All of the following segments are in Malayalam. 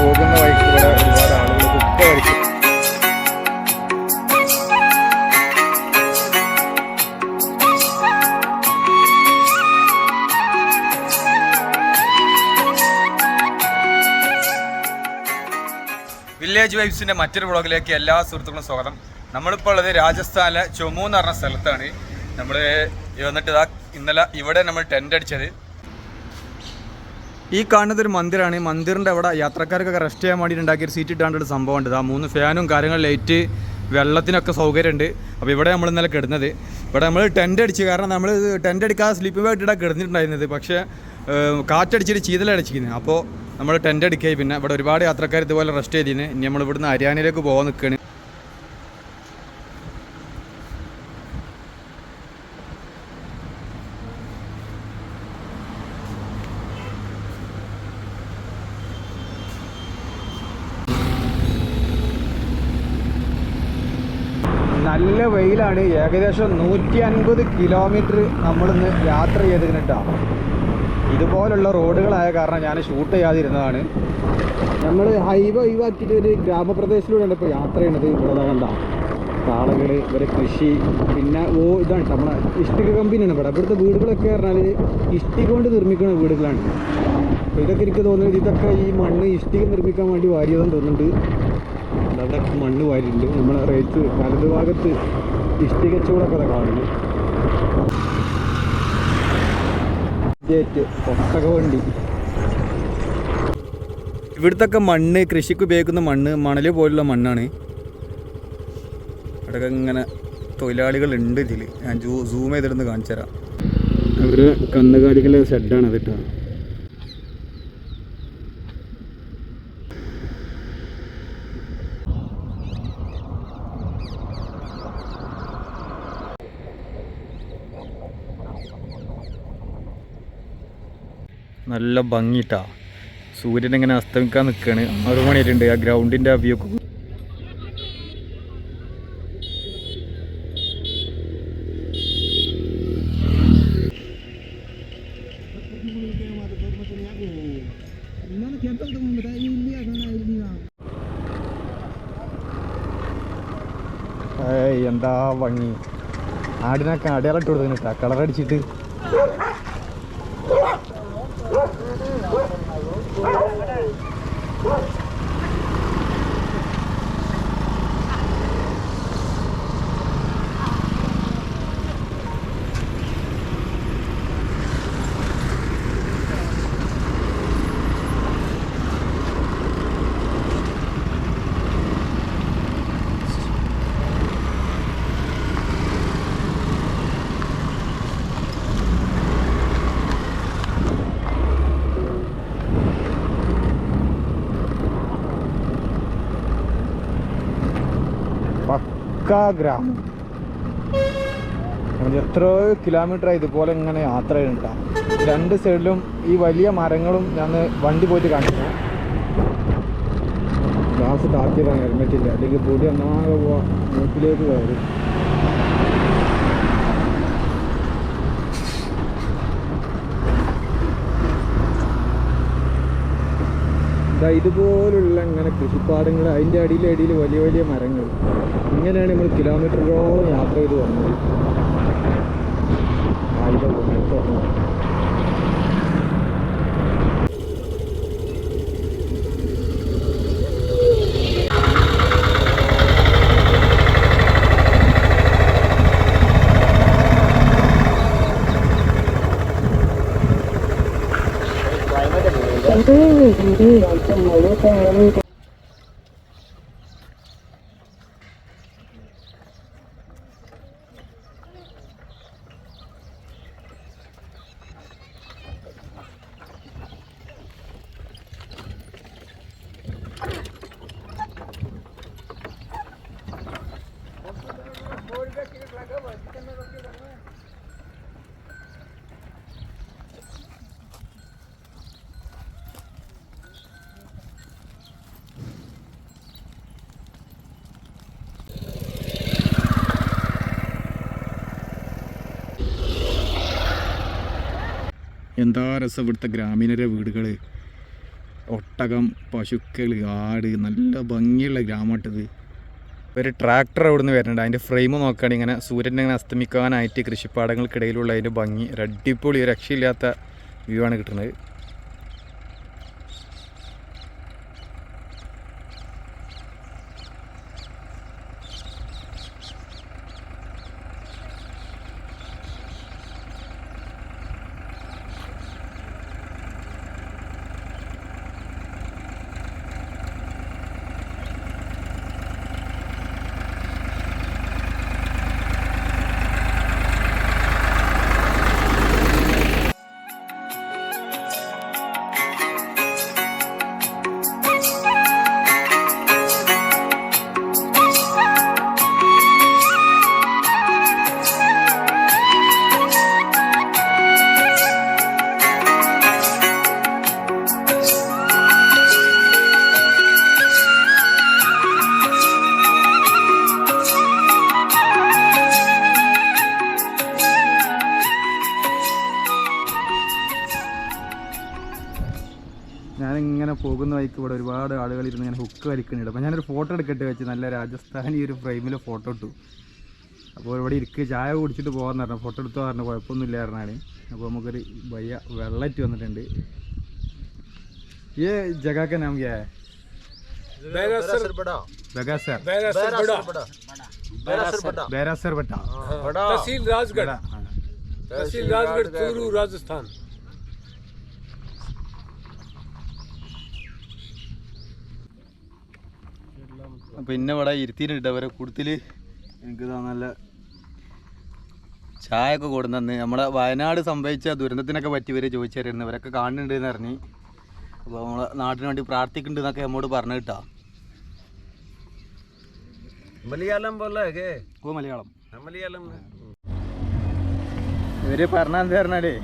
പോകുന്ന വഴിക്ക് ഇവിടെ ഒരുപാട് ആളുകൾ കുപ്പ വില്ലേജ് വൈബ്സിന്റെ മറ്റൊരു വ്ളോഗിലേക്ക് എല്ലാ സുഹൃത്തുക്കളും സ്വാഗതം. നമ്മളിപ്പോൾ ഉള്ളത് രാജസ്ഥാനിലെ ചൊമു എന്ന് പറഞ്ഞ സ്ഥലത്താണ്. നമ്മൾ വന്നിട്ട് ഇന്നലെ ഇവിടെ നമ്മൾ ടെന്റ് അടിച്ചത്. ഈ കാണുന്നത് ഒരു മന്ദിരമാണ് ഈ മന്ദിറിന്റെ അവിടെ യാത്രക്കാർക്കൊക്കെ റെസ്റ്റ് ചെയ്യാൻ വേണ്ടി ഉണ്ടാക്കിയ ഒരു സീറ്റ് ഇട്ടാണ്ട് ഒരു സംഭവം ഉണ്ട്. ആ മൂന്ന് ഫാനും കാര്യങ്ങളും ലൈറ്റ് വെള്ളത്തിനൊക്കെ സൗകര്യമുണ്ട് അപ്പോൾ ഇവിടെ നമ്മൾ ഇന്നലെ കിടന്നത്. ഇവിടെ നമ്മൾ ടെന്റ് അടിച്ച്. കാരണം നമ്മൾ ടെന്റ് അടിക്കാതെ സ്ലീപ്പിംഗ് ബാഗ് കിടന്നിട്ടുണ്ടായിരുന്നത്. പക്ഷേ കാറ്റടിച്ചിട്ട് ചീതലടിച്ചിരിക്കുന്നത് അപ്പോൾ നമ്മൾ ടെന്റ് അടിക്കായി. പിന്നെ ഇവിടെ ഒരുപാട് യാത്രക്കാർ ഇതുപോലെ റെസ്റ്റ് ചെയ്തിന്. ഇനി നമ്മൾ ഇവിടുന്ന് ഹരിയാനയിലേക്ക് പോകാൻ നിൽക്കുകയാണ് നല്ല വെയിലാണ്. ഏകദേശം നൂറ്റി അൻപത് കിലോമീറ്റർ നമ്മളിന്ന് യാത്ര ചെയ്തിട്ടാണ് ഇതുപോലുള്ള റോഡുകളായ കാരണം ഞാൻ ഷൂട്ട് ചെയ്യാതിരുന്നതാണ്. നമ്മൾ ഹൈവേ ഒഴിവാക്കിയിട്ട് ഒരു ഗ്രാമപ്രദേശത്തിലൂടെയാണ് ഇപ്പോൾ യാത്ര ചെയ്യുന്നത്. ഇവിടെ കണ്ട. കാളകൾ ഇവരെ കൃഷി പിന്നെ ഓ ഇതാണ് നമ്മളെ ഇഷ്ടിക കമ്പനിയാണ് ഇവിടെ ഇവിടുത്തെ വീടുകളൊക്കെ പറഞ്ഞാൽ ഇഷ്ടിക കൊണ്ട് നിർമ്മിക്കുന്ന വീടുകളാണ്. അപ്പോൾ ഇതൊക്കെ എനിക്ക് തോന്നുന്നത് ഇതൊക്കെ ഈ മണ്ണ് ഇഷ്ടിക നിർമ്മിക്കാൻ വേണ്ടി വാരിയതെന്ന് തോന്നുന്നുണ്ട്. അവിടെ മണ്ണ് വാരിയിട്ടുണ്ട്. നമ്മളെ റേറ്റ് വലതു ഭാഗത്ത് ഇഷ്ടികച്ചൂടൊക്കെ കാണുന്നു. ഒട്ടകവണ്ടി ഒട്ടക വണ്ടി. ഇവിടുത്തെ മണ്ണ് കൃഷിക്ക് ഉപയോഗിക്കുന്ന മണ്ണ് മണൽ പോലുള്ള മണ്ണാണ്. ഇവിടെ ഇങ്ങനെ തൊഴിലാളികൾ ഉണ്ട് ഇതിൽ ഞാൻ ജൂ സൂം ചെയ്തിരുന്ന് കാണിച്ചു തരാം അവരുടെ കന്നുകാലികളുടെ ഷെഡാണ് അത് നല്ല ഭംഗിട്ടാ. സൂര്യൻ ഇങ്ങനെ അസ്തമിക്കാൻ നിൽക്കുകയാണ് ആറു മണിയായിട്ടുണ്ട്. ആ ഗ്രൗണ്ടിന്റെ ഏയ് എന്താ ഭംഗി. ആടിനൊക്കെ അടയാളം ഇട്ട് കൊടുത്തിട്ടാ കളറടിച്ചിട്ട് പക്കാ ഗ്രാമം എത്രയോ കിലോമീറ്റർ ഇതുപോലെ ഇങ്ങനെ യാത്ര ചെയ്യണ്ട. രണ്ട് സൈഡിലും ഈ വലിയ മരങ്ങളും ഞാൻ വണ്ടി പോയിട്ട് കാണിച്ചു ഗ്ലാസ് താത്തിയതാണ് ഹെൽമെറ്റ് ഇല്ല. അല്ലെങ്കിൽ പൊടി ഒന്നാകെ പോവാ. മൂക്കിലേക്ക് കയറും. ഇതുപോലുള്ള ഇങ്ങനെ കൃഷിപ്പാടങ്ങൾ അതിന്റെ അടിയിൽ അടിയിൽ വലിയ വലിയ മരങ്ങൾ ഇങ്ങനെയാണ് നമ്മൾ കിലോമീറ്ററുകളോളം യാത്ര ചെയ്ത് വന്നത്. ആയിരം കിലോമീറ്റർ എന്താ രസം ഇവിടുത്തെ ഗ്രാമീണരെ വീടുകൾ ഒട്ടകം പശുക്കൾ ആട് നല്ല ഭംഗിയുള്ള ഗ്രാമമായിട്ടത് ഒരു ട്രാക്ടർ അവിടെ നിന്ന് വരുന്നുണ്ട് അതിന്റെ ഫ്രെയിം നോക്കുകയാണെങ്കിൽ ഇങ്ങനെ സൂര്യന്റെ ഇങ്ങനെ അസ്തമിക്കാനായിട്ട് കൃഷിപ്പാടങ്ങൾക്കിടയിലുള്ള അതിന്റെ ഭംഗി. ഒരു അടിപൊളി ഒരു രക്ഷയില്ലാത്ത വ്യൂ ആണ് കിട്ടുന്നത്. ഞാനിങ്ങനെ പോകുന്ന വഴിക്ക് ഇവിടെ ഒരുപാട് ആളുകൾ ഇരുന്ന് ഇങ്ങനെ ഹുക്ക് വലിക്കുന്നുണ്ട് അപ്പോൾ ഞാനൊരു ഫോട്ടോ എടുക്കട്ടെ വെച്ച് നല്ല രാജസ്ഥാനി ഒരു ഫ്രെയിമിൽ ഫോട്ടോ ഇട്ടു അപ്പോൾ ഇവിടെ ഇരിക്കുക ചായ കുടിച്ചിട്ട് പോകാമെന്ന് പറഞ്ഞു ഫോട്ടോ എടുത്തോ പറഞ്ഞു കുഴപ്പമൊന്നുമില്ല പറഞ്ഞാണ് അപ്പോൾ നമുക്കൊരു വയ്യ വെള്ളറ്റ് വന്നിട്ടുണ്ട് ये जगह का नाम क्या है बैरासर बड़ा बगासर बैरासर बड़ा बैरासर बड़ा बैरासर बट्टा बड़ा तहसील राजगढ़ हाँ। तहसील राजगढ़ चूरू राजस्थान പിന്നെ ഇവിടെ ഇരുത്തിയിട്ടുണ്ട് അവരെ കൂടുതൽ എനിക്ക് നല്ല ചായ ഒക്കെ കൊടുന്നു നമ്മളെ വയനാട് സംഭവിച്ച ദുരന്തത്തിനൊക്കെ പറ്റിയവരെ ചോദിച്ചറിയുന്നു. ഇവരൊക്കെ കാണുന്നുണ്ട് എന്ന് അറിഞ്ഞ് അപ്പോൾ നമ്മളെ നാട്ടിന് വേണ്ടി പ്രാർത്ഥിക്കുന്നുണ്ട് എന്നൊക്കെ നമ്മോട് പറഞ്ഞു കിട്ടാ. മലയാളം പോലെ ഓ മലയാളം. മലയാളം. ഇവർ പറഞ്ഞാൽ എന്താ പറഞ്ഞാലേ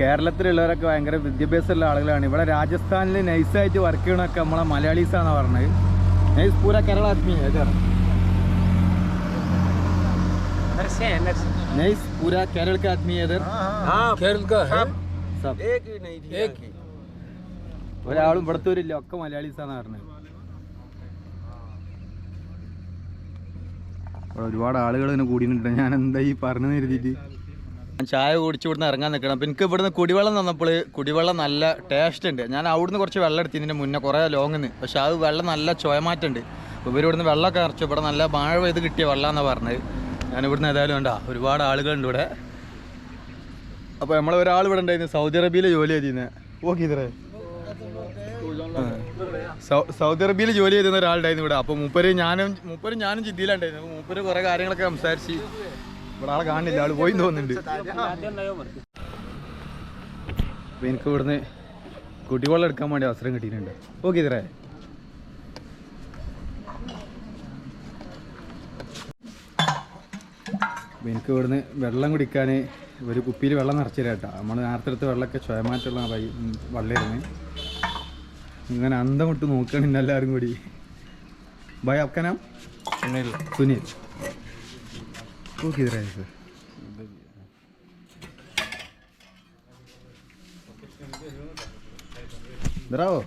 കേരളത്തിലുള്ളവരൊക്കെ ഭയങ്കര വിദ്യാഭ്യാസമുള്ള ആളുകളാണ്. ഇവിടെ രാജസ്ഥാനിൽ നൈസായിട്ട് വർക്ക് ചെയ്യണമൊക്കെ നമ്മളെ മലയാളീസാണെന്നാണ് പറഞ്ഞത്. നൈസ് പൂര കേരള ആദ്മി ഏതാ നൈസ് പൂര കേരള का आदमी है इधर हाँ केरल का है सब एक ही नहीं थी एक ഒരാളും ഇവിടുത്തെ ഒരു ഇല്ല ഒക്കെ മലയാളീസാണ് പറഞ്ഞത് ഇവിടെ ഒരുപാട് ആളുകൾ ഇങ്ങനെ കൂടിയിട്ടുണ്ട് ഞാൻ എന്താ ഈ പറഞ്ഞു കരുതിയിട്ട് ഞാൻ ചായ കുടിച്ച് ഇവിടുന്ന് ഇറങ്ങാൻ നിൽക്കണം. അപ്പം എനിക്ക് ഇവിടുന്ന് കുടിവെള്ളം തന്നപ്പോൾ കുടിവെള്ളം നല്ല ടേസ്റ്റ് ഉണ്ട്. ഞാൻ അവിടുന്ന് കുറച്ച് വെള്ളം എടുത്തതിന്റെ മുന്നേ കുറേ ലോങ്ങിന്ന് പക്ഷെ അത് വെള്ളം നല്ല ചോയമാറ്റുണ്ട് ഉണ്ട് ഇവർ ഇവിടുന്ന് വെള്ളമൊക്കെ നിറച്ചു. ഇവിടെ നല്ല മഴ പെയ്ത് കിട്ടിയ വെള്ളമെന്നാണ് പറഞ്ഞത്. ഞാൻ ഇവിടുന്ന് ഏതായാലും വേണ്ട ഒരുപാട് ആളുകളുണ്ട് ഇവിടെ. അപ്പോൾ നമ്മളെ ഒരാൾ ഇവിടെ ഉണ്ടായിരുന്നു സൗദി അറേബ്യയിൽ ജോലി ചെയ്തിരുന്നത് ഓക്കെ ഇതറേ സൗദി അറേബ്യയിൽ ജോലി ചെയ്തിരുന്ന ഒരാളുണ്ടായിരുന്നു ഇവിടെ. അപ്പോൾ മൂപ്പര് ഞാനും മൂപ്പര് ഞാനും ജിദ്ദിയിലുണ്ടായിരുന്നു മൂപ്പര് കുറേ കാര്യങ്ങളൊക്കെ സംസാരിച്ച് ഇവിടെ ആളെ കാണില്ല ആൾ പോയി തോന്നുന്നുണ്ട്. അപ്പൊ എനിക്ക് ഇവിടുന്ന് കുട്ടിവെള്ളം എടുക്കാൻ വേണ്ടി അവസരം കിട്ടിയിട്ടുണ്ട്. ഓക്കെ ഇതേ എനിക്ക് ഇവിടുന്ന് വെള്ളം കുടിക്കാൻ ഒരു കുപ്പിയിൽ വെള്ളം നിറച്ചിരാട്ടോ നമ്മൾ നേരത്തെ എടുത്ത് വെള്ളമൊക്കെ ചുയമാറ്റുള്ള വള്ളിയിരുന്ന് ഇങ്ങനെ അന്തം വിട്ട് നോക്കുകയാണ് ഇന്നെല്ലാവരും കൂടി. ബൈ അക്കനാം സുനിൽ. സുനിൽ. वो किधर है सर इधर आओ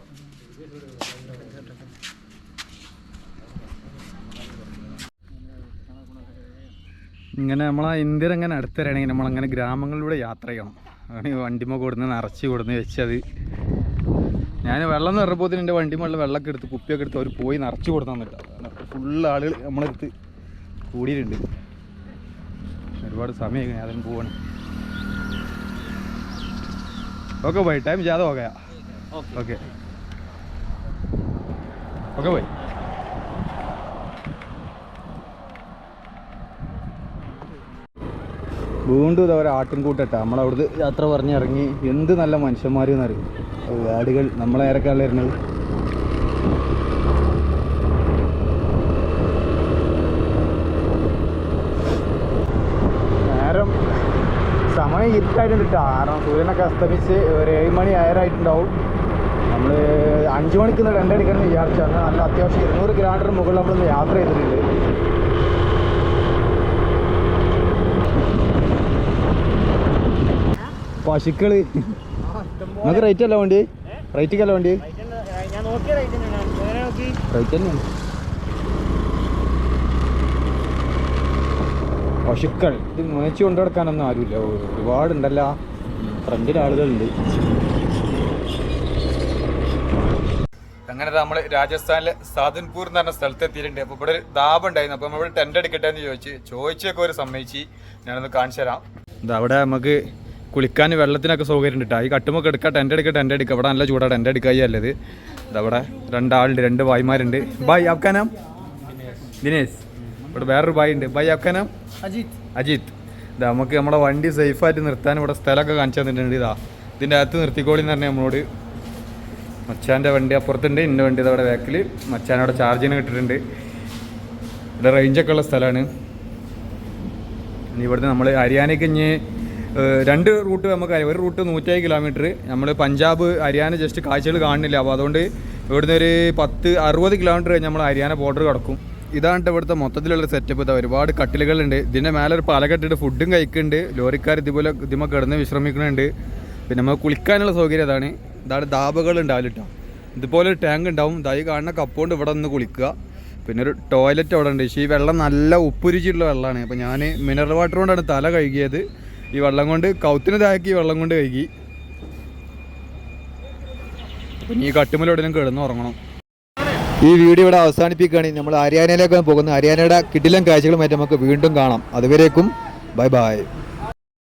ഇങ്ങനെ നമ്മളെ ഇന്ത്യയിൽ ഇങ്ങനെ അടുത്തരാണെങ്കിൽ നമ്മളങ്ങനെ ഗ്രാമങ്ങളിലൂടെ യാത്ര ചെയ്യണം അതാണ് ഈ വണ്ടിമ കൊടുന്ന് നിറച്ച് കൊടുന്ന് വെച്ചത് ഞാൻ വെള്ളം എന്ന് പറഞ്ഞപ്പോൾ എൻ്റെ വണ്ടി മുകളിൽ വെള്ളമൊക്കെ എടുത്ത് കുപ്പിയൊക്കെ എടുത്ത് അവർ പോയി നിറച്ച് കൊടുത്തു തന്നില്ല ഫുള്ള് ആളുകൾ നമ്മളെടുത്ത് കൂടിയിട്ടുണ്ട് ഒരുപാട് സമയം അതിന് പോവാണ്. ഓക്കെ പോയി ടൈം ജ്യാദ ഓക്കെ ഓക്കെ ഓക്കെ പോയി വീണ്ടും ഇതവരെ ആട്ടിൻകൂട്ടട്ട. നമ്മളവിടുന്ന് യാത്ര പറഞ്ഞിറങ്ങി എന്ത് നല്ല മനുഷ്യന്മാരെന്നറിയും ആടുകൾ. നമ്മളെ ഏറെക്കാളിരുന്നത് സമയം ഇരുട്ടായിട്ടുണ്ട് ട്ടോ. കാരണം സൂര്യനൊക്കെ അസ്തമിച്ച് ഒരു ഏഴ് മണി ആയിരമായിട്ടുണ്ടാവും നമ്മൾ അഞ്ച് മണിക്ക് നിന്ന് എന്ന് വിചാരിച്ചു. അന്ന് നല്ല അത്യാവശ്യം ഇരുന്നൂറ് കിലോമീറ്റർ മുകളിൽ നമ്മളൊന്ന് യാത്ര ചെയ്തിട്ടുണ്ട്. പശുക്കൾ. നമുക്ക് റേറ്റ് അല്ല വേണ്ടി? റേറ്റ് അല്ല വേണ്ടി? റേറ്റ് തന്നെയാണ്. പശുക്കൾ. ഇത് മേച്ച് കൊണ്ടുനടക്കാനൊന്നും ആരുമില്ല. ഒരുപാടുണ്ടല്ലോ. ഫ്രണ്ടിൽ ആളുകളുണ്ട്. അങ്ങനെ നമ്മൾ രാജസ്ഥാനിലെ സാധൻപൂർ എന്ന് പറഞ്ഞ സ്ഥലത്ത് എത്തിയിട്ടുണ്ട്. അപ്പോൾ ഇവിടെ ഒരു ദാബ് ഉണ്ടായിരുന്നു. അപ്പോൾ നമ്മൾ ടെന്റ് അടിക്കട്ടെ എന്ന് ചോദിച്ച് ചോദിച്ചൊക്കെ ഒരു സമ്മതിച്ച് ഞാനൊന്ന് കാണിച്ചു തരാം. ഇത് അവിടെ നമുക്ക് കുളിക്കാൻ വെള്ളത്തിനൊക്കെ സൗകര്യം ഉണ്ട് ഈ കട്ടുമൊക്കെ എടുക്കാം ടെന്റ് എടുക്കുക ടെന്റ് എടുക്കുക ഇവിടെ നല്ല ചൂടാണ് ടെന്റ് എടുക്കുക അല്ലത് ഇതവിടെ രണ്ടാളുണ്ട് രണ്ട് ഭായിമാരുണ്ട്. ബായ് ആപ്കാനാം ദിനേശ്. ഇവിടെ വേറൊരു ബായ് ഉണ്ട്. ബായ് അക്കനം അജിത്. അജിത്. ഇതാ നമുക്ക് നമ്മുടെ വണ്ടി സേഫായിട്ട് നിർത്താൻ ഇവിടെ സ്ഥലമൊക്കെ കാണിച്ചു തന്നിട്ടുണ്ട്. ഇതാ ഇതിന്റെ അകത്ത് നിർത്തിക്കോളി എന്ന് പറഞ്ഞാൽ നമ്മളോട് മച്ചാന്റെ വണ്ടി അപ്പുറത്തുണ്ട്. എന്റെ വണ്ടി ഇതവിടെ ബാക്കിൽ മച്ചാനവിടെ ചാർജിന് കിട്ടിയിട്ടുണ്ട് ഇവിടെ റേഞ്ചൊക്കെ ഉള്ള സ്ഥലമാണ്. ഇനി ഇവിടുന്ന് നമ്മൾ ഹരിയാനയ്ക്ക് ഇനി രണ്ട് റൂട്ട് നമുക്ക് ഒരു റൂട്ട് നൂറ്റേഴ് കിലോമീറ്റർ നമ്മൾ പഞ്ചാബ് ഹരിയാന ജസ്റ്റ് കാഴ്ചകൾ കാണുന്നില്ല. അപ്പോൾ അതുകൊണ്ട് ഇവിടുന്ന് ഒരു പത്ത് അറുപത് കിലോമീറ്റർ കഴിഞ്ഞ് നമ്മൾ ഹരിയാന ബോർഡർ കിടക്കും. ഇതാണ് ഇവിടുത്തെ മൊത്തത്തിലുള്ള സെറ്റപ്പ് ഇതാ. ഒരുപാട് കട്ടിലുകളുണ്ട്. ഇതിന്റെ മേലെ ഒരു പലകെട്ടിട്ട് ഫുഡും കഴിക്കുന്നുണ്ട്. ലോറിക്കാർ ഇതുപോലെ ഇതിമ കിടന്ന് വിശ്രമിക്കുന്നുണ്ട്. പിന്നെ നമുക്ക് കുളിക്കാനുള്ള സൗകര്യം അതാണ് ഇതാണ് ദാബകൾ ഉണ്ടാവില്ല കേട്ടോ ഇതുപോലെ ഒരു ടാങ്ക് ഉണ്ടാവും. ഇതായി കാണുന്ന കപ്പുകൊണ്ട് ഇവിടെ നിന്ന് കുളിക്കുക. പിന്നെ ഒരു ടോയ്ലറ്റ് അവിടെ ഉണ്ട്. പക്ഷേ ഈ വെള്ളം നല്ല ഉപ്പുരുചിയുള്ള വെള്ളമാണ്. അപ്പോൾ ഞാൻ മിനറൽ വാട്ടർ കൊണ്ടാണ് തല കഴുകിയത്. ഈ വെള്ളം കൊണ്ട് കൗത്തിന് താക്കി വെള്ളം കൊണ്ട് കഴുകി. ഇനി ഈ കട്ടുമലോടനും കിടന്ന് ഉറങ്ങണം. ഈ വീഡിയോ ഇവിടെ അവസാനിപ്പിക്കുകയാണ്. നമ്മൾ ഹരിയാനയിലേക്കാണ് പോകുന്നത് ഹരിയാനയുടെ കിടിലം കാഴ്ചകളുമായിട്ട് നമുക്ക് വീണ്ടും കാണാം. അതുവരേക്കും ബൈ ബൈ.